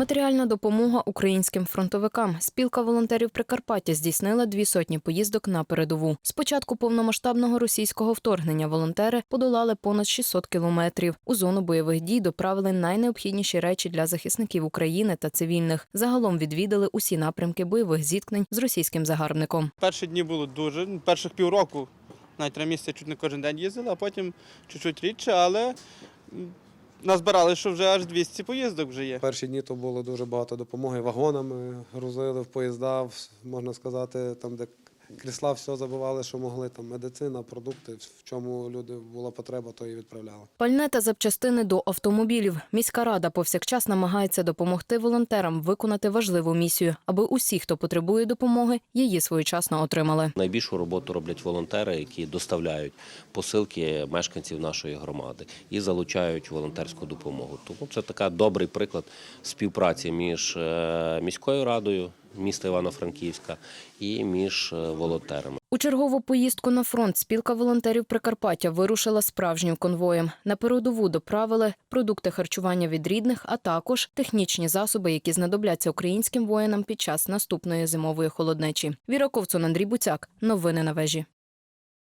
Матеріальна допомога українським фронтовикам. Спілка волонтерів Прикарпаття здійснила дві сотні поїздок на передову. З початку повномасштабного російського вторгнення волонтери подолали понад 600 кілометрів. У зону бойових дій доправили найнеобхідніші речі для захисників України та цивільних. Загалом відвідали усі напрямки бойових зіткнень з російським загарбником. Перші дні було дуже. Перших півроку, навіть три місяці чуть не кожен день їздили, а потім чуть-чуть рідше, але назбирали, що вже аж 200 поїздок вже є. Перші дні то було дуже багато допомоги. Вагонами грузили в поїзда, можна сказати, там, де крісла, все забивали, що могли, там медицина, продукти, в чому люди була потреба, то і відправляли. Пальне та запчастини до автомобілів. Міська рада повсякчас намагається допомогти волонтерам виконати важливу місію, аби усі, хто потребує допомоги, її своєчасно отримали. Найбільшу роботу роблять волонтери, які доставляють посилки мешканців нашої громади і залучають волонтерську допомогу. Тому це така добрий приклад співпраці між е, міською радою міста Івано-Франківська і між е, волонтерами. У чергову поїздку на фронт спілка волонтерів Прикарпаття вирушила справжнім конвоєм. На передову доправили продукти харчування від рідних, а також технічні засоби, які знадобляться українським воїнам під час наступної зимової холоднечі. Віра Ковцун, Андрій Буцяк. Новини на вежі.